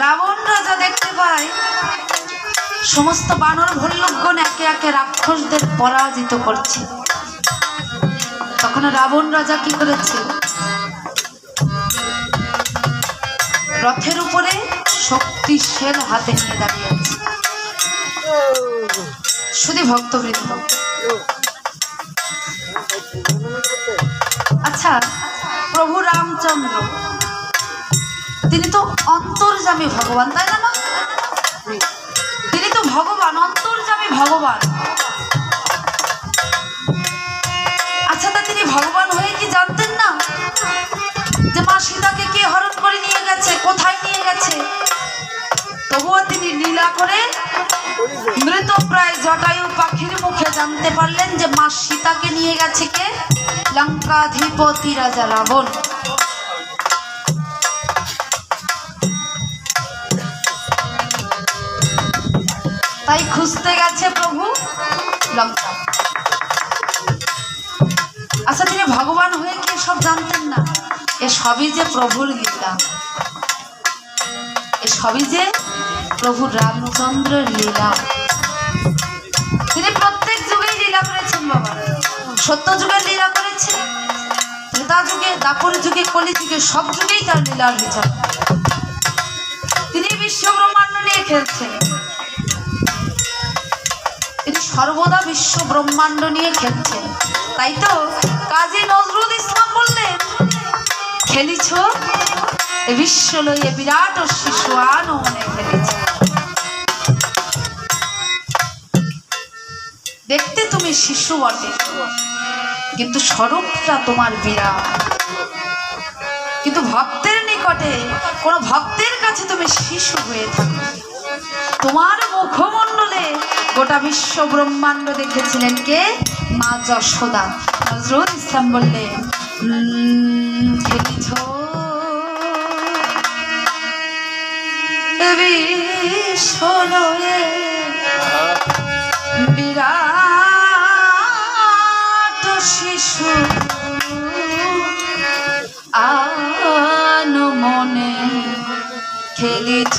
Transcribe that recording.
লঙ্কায় সমস্ত বানর ভল্লুকগণ একে একে রাক্ষসদের পরাজিত করছে। তখন রাবণ রাজা কি করেছে? রথের উপরে শক্তিশাল হাতে নিয়ে দাঁড়িয়ে আছে শুধু ভক্তবৃন্দ। আচ্ছা প্রভু রামচন্দ্র তিনি তো অন্তর্জামী ভগবান, তাই না? তিনি তো ভগবান অন্তর্জামী ভগবান। আচ্ছা তা তিনি ভগবান হয়ে কি জানতেন না যে মা সীতাকে কে হরণ করে নিয়ে গেছে, কোথায় নিয়ে গেছে? তবুও তিনি লীলা করে মৃত প্রায় জটায়ু পাখির মুখে জানতে পারলেন যে মা সীতাকে নিয়ে গেছে কে? লঙ্কাধিপতি রাজা রাবণ। তাই খুঁজতে গেছে প্রভু লঙ্কা। আচ্ছা তিনি ভগবান হয়ে কি সব জানতেন না? এ সবই যে প্রভুর লীলা। এ সবই যে প্রভু রামচন্দ্রের লীলা। তিনি প্রত্যেক যুগেই লীলা করেছেন বাবা। সত্য যুগের লীলা করেছেন। ত্রেতা যুগে দাপর যুগে, কলি যুগে, সব যুগেই তার লীলার বিচার। তিনি বিশ্ব ব্রহ্মাণ্ড নিয়ে খেলছেন। সর্বদা বিশ্ব ব্রহ্মাণ্ড নিয়ে খেলছে। তাই তো কাজী নজরুল ইসলাম বললেন, খেলিছ? বিশ্ব লইয়ে বিরাট ও শিশু আনো মনে খেলেছে। দেখতে তুমি শিশু বটে, কিন্তু স্বরূপটা তোমার বিরাট। কিন্তু ভক্তের নিকটে, কোন ভক্তের কাছে তুমি শিশু হয়ে থাকো। তোমার মুখমণ্ডলে গোটা বিশ্ব ব্রহ্মাণ্ড দেখেছিলেন কে? মা যশোদা। নজরুল ইসলাম বললেন "উম, খেলিছ বিরাট শিশু। আন মনে খেলিছ